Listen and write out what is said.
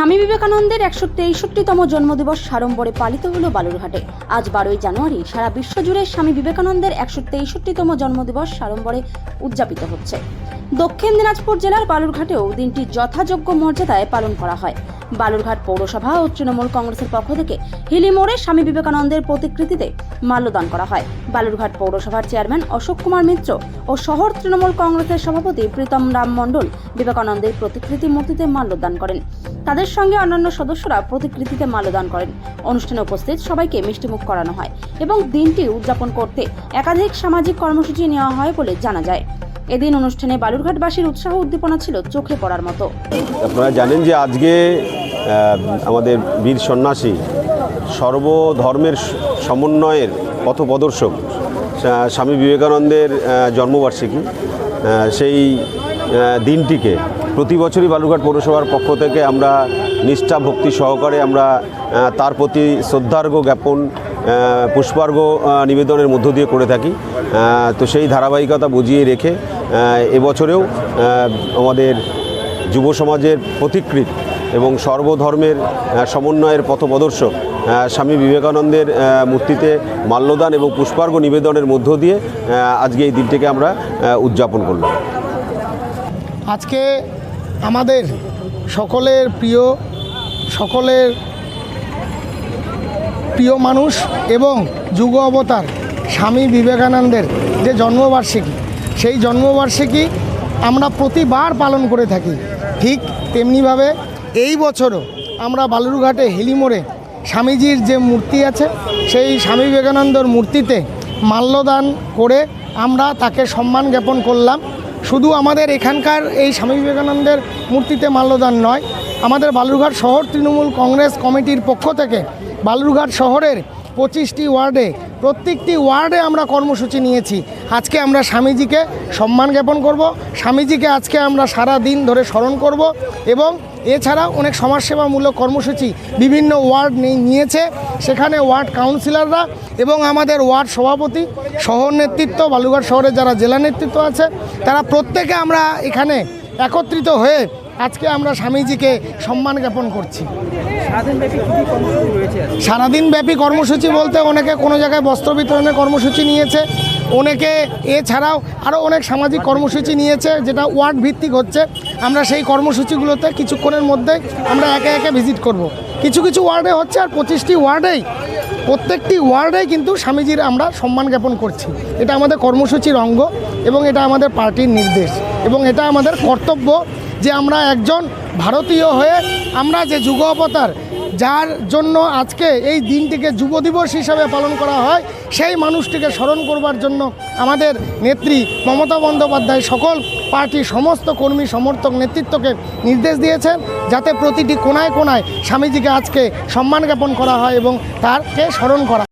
স্বামী বিবেকানন্দের একশো তেষট্টিতম জন্মদিবস সাড়ম্বরে পালিত হল বালুরঘাটে। আজ বারোই জানুয়ারি সারা বিশ্বজুড়ে স্বামী বিবেকানন্দের একশো তেষট্টিতম জন্মদিবস সাড়ম্বরে উদযাপিত হচ্ছে। দক্ষিণ দিনাজপুর জেলার বালুরঘাটেও দিনটি যথাযোগ্য মর্যাদায় পালন করা হয়। বালুরঘাট পৌরসভা ও তৃণমূল কংগ্রেসের পক্ষ থেকে হিলিমোড়ে স্বামী বিবেকানন্দের প্রতিকৃতিতে মাল্যদান করা হয়। বালুরঘাট পৌরসভার চেয়ারম্যান অশোক কুমার মিত্র ও শহর তৃণমূল কংগ্রেসের সভাপতি প্রীতম রাম মণ্ডল বিবেকানন্দের প্রতিকৃতি মূর্তিতে মাল্যদান করেন। তাদের সঙ্গে অন্যান্য সদস্যরা প্রতিকৃতিতে মাল্যদান করেন। অনুষ্ঠানে উপস্থিত সবাইকে মিষ্টিমুখ করানো হয় এবং দিনটি উদযাপন করতে একাধিক সামাজিক কর্মসূচি নেওয়া হয় বলে জানা যায়। এদিন অনুষ্ঠানে বালুরঘাটবাসীর উৎসাহ উদ্দীপনা ছিল চোখে পড়ার মতো। আপনারা জানেন যে আজকে আমাদের বীর সন্ন্যাসী, সর্বধর্মের সমন্বয়ের পথপ্রদর্শক স্বা- স্বামী বিবেকানন্দের জন্মবার্ষিকী সেই দিনটিকে প্রতি বছরই বালুরঘাট পৌরসভার পক্ষ থেকে আমরা নিষ্ঠা, ভক্তি সহকারে আমরা তার প্রতি শ্রদ্ধার্ঘ জ্ঞাপন পুষ্পার্ঘ নিবেদনের মধ্য দিয়ে করে থাকি। তো সেই ধারাবাহিকতা বুঝিয়ে রেখে এবছরেও আমাদের যুব সমাজের পথিকৃৎ এবং সর্বধর্মের সমন্বয়ের পথপ্রদর্শক স্বামী বিবেকানন্দের মূর্তিতে মাল্যদান এবং পুষ্পার্ঘ নিবেদনের মধ্য দিয়ে আজকে এই দিনটিকে আমরা উদযাপন করলাম। আজকে আমাদের সকলের প্রিয় সকলের প্রিয় মানুষ এবং যুগ অবতার স্বামী বিবেকানন্দের যে জন্মবার্ষিকী সেই জন্মবার্ষিকী আমরা প্রতিবার পালন করে থাকি। ঠিক তেমনিভাবে এই বছরও আমরা বালুরঘাটে হেলিমোড়ে স্বামীজির যে মূর্তি আছে, সেই স্বামী বিবেকানন্দর মূর্তিতে মাল্যদান করে আমরা তাকে সম্মান জ্ঞাপন করলাম। শুধু আমাদের এখানকার এই স্বামী বিবেকানন্দের মূর্তিতে মাল্যদান নয়, আমাদের বালুরঘাট শহর তৃণমূল কংগ্রেস কমিটির পক্ষ থেকে বালুরঘাট শহরের পঁচিশটি ওয়ার্ডে প্রত্যেকটি ওয়ার্ডে আমরা কর্মসূচি নিয়েছি। আজকে আমরা স্বামীজিকে সম্মান জ্ঞাপন করব, স্বামীজিকে আজকে আমরা সারা দিন ধরে স্মরণ করব এবং এছাড়া অনেক সমাজসেবামূলক কর্মসূচি বিভিন্ন ওয়ার্ড নিয়ে- নিয়েছে। সেখানে ওয়ার্ড কাউন্সিলররা এবং আমাদের ওয়ার্ড সভাপতি, শহর নেতৃত্ব বালুঘাট শহরের যারা জেলা নেতৃত্ব আছে, তারা প্রত্যেকে আমরা এখানে একত্রিত হয়ে আজকে আমরা স্বামীজিকে সম্মান জ্ঞাপন করছি। সারাদিন ব্যাপী কর্মসূচি বলতে অনেকে কোনো জায়গায় বস্ত্র বিতরণের কর্মসূচি নিয়েছে অনেকে এছাড়াও আরও অনেক সামাজিক কর্মসূচি নিয়েছে যেটা ওয়ার্ড ভিত্তিক হচ্ছে। আমরা সেই কর্মসূচিগুলোতে কিছুক্ষণের মধ্যে আমরা একে একে ভিজিট করব। কিছু কিছু ওয়ার্ডে হচ্ছে আর পঁচিশটি ওয়ার্ডেই প্রত্যেকটি ওয়ার্ডেই কিন্তু স্বামীজির আমরা সম্মান জ্ঞাপন করছি। এটা আমাদের কর্মসূচির অঙ্গ এবং এটা আমাদের পার্টির নির্দেশ এবং এটা আমাদের কর্তব্য যে আমরা একজন ভারতীয় হয়ে আমরা যে যুগ অবতার, যার জন্য আজকে এই দিনটিকে যুব দিবস হিসাবে পালন করা হয়, সেই মানুষটিকে স্মরণ করবার জন্য আমাদের নেত্রী মমতা বন্দ্যোপাধ্যায় সকল পার্টি সমস্ত কর্মী, সমর্থক নেতৃত্বকে নির্দেশ দিয়েছেন যাতে প্রতিটি কোনায় কোনায় স্বামীজিকে আজকে সম্মান জ্ঞাপন করা হয় এবং তারকে স্মরণ করা